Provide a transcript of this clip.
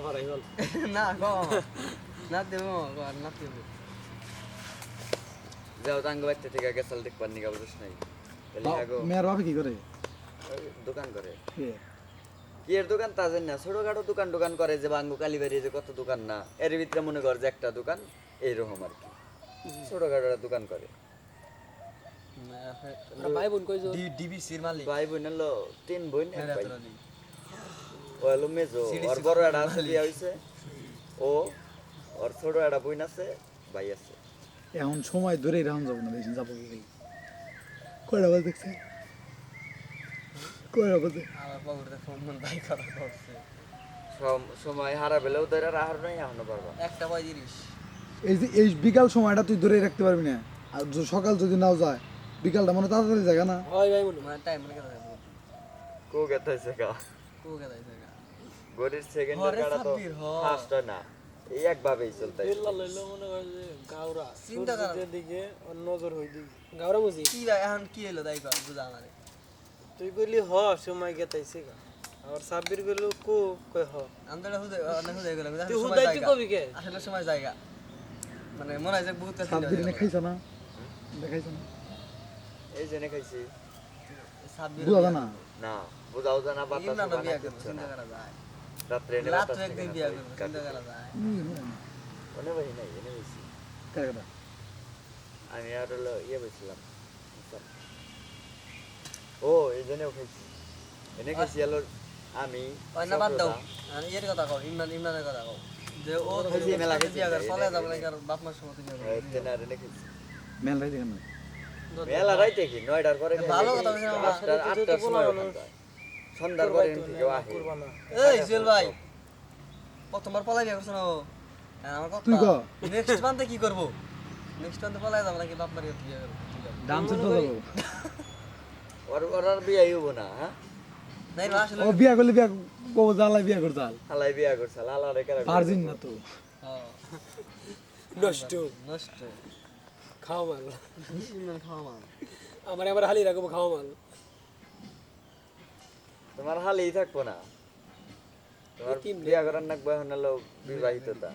পারাই বল না কম না দেব না দেব যাও তাঙ্গ বাচ্চা থেকে গেছাল দেখবার নিগা বুঝছ নাই বলি গো, মেয়ের বাপে কি করে দোকান করে কি এর দোকান তা জানি না ছোটখাটো দোকান দোকান করে যে বাঙ্গু কালীবাড়ি যে কত দোকান না এর ভিতরে মনে কর যে একটা দোকান এইরকম আর কি ছোটখাটো একটা দোকান করে ভাই বোন কইছো ডিবিসির মালিক ভাই বোন হলো তিন বোন এক ভাই। ও হলো মেজো ওর বড় একটা আছে বিয়া হইছে। ও ওর ছোট একটা বোন আছে ভাই আছে। এখন সময় ধরে রাউন্ড যাব না যাব কি? কয়টা বাজে দেখছে? কয়টা বাজে? আমার পকেটে ফোন মন বাই করা করছে সময় হারা বেলেও ধরে আহার নাই এখনও পারবা একটা পঁয়ত্রিশ এই যে এই বিকাল সময়টা তুই ধরে রাখতে পারবি না। আর সকাল যদি নাও যায় বিকালটা মানে তাড়াতাড়ি জায়গা না? হয় ভাই বোন মানে টাইম মানে কো গেতাইছে গরির সেকেন্ডের কাটা তো হ। ফার্স্ট না। এই একভাবেই চলতে এল্লা লইলো মনে করে যে গাওরা চিন্তা কর। সূর্যের দিকে নজর হই দিকে গাওরা বুঝি? কি ভাই এখন কি হলো তাই কর বুঝা আমারে। তুই কইলি হ সময় গেতাইছে গা। আর সাব্বির কইলো কো কই হ। আমি হুদে অনেক হুদে গেলাম তুই হুদাই তুই কবি কে? আসলে সময় জায়গা। মানে মনে হয় যে বহুত কাছে সাত দিনে খাইছ না? দেখাইছ না? এই জেনে খাইছি সাব্বির বুঝা না। না বুঝাও জানা বাতাস ইমরান বিয়া করব চিন্তা না। করা যায় রাত্রে এনে রাত বাতাস একদিন বিয়া না চিন্তা করা যায় মনে ভাই নাই এনে কার আমি আর হলো ইয়ে বলছিলাম ও এই খাইছি এনে খাইছি হলো আমি ওই না বাদ দাও। আর ইয়ের কথা কও ইমরান ইমরানের কথা কও। যে ও মেলা খাইছি, বিয়া করে এনে ফলে যাবে। না বাপ মার সময় এনে খাইছি মেলা রাইতে কি? নয়টার পরে ভালো কথা আমরা। আটটার সময় সন্ধ্যার পরে থেকে কুরবানা এই জুয়েল ভাই প্রথমবার পলাই বিয়া করছ না ও আমার কথা নেক্সট মান্থে কি করব? নেক্সট মান্থে পলাই যাব নাকি বাপ মার বিয়া করব দাম চুট যাব। ওর ওর আর বিয়াই হব না হ্যাঁ? নাই ও বিয়া করলে বিয়া কব জ্বালাই বিয়া কর চাল হালাই বিয়া করছে লালা রে কারা ভার্জিন না তো। নষ্ট। নষ্ট। খাও মাল। খাওয়া মাল। আমার আবার হালি রাখব খাওয়া মাল। তোমার হালেই থাকব না। তোমার বিয়া করার নাকবো এখন হলো বিবাহিততা।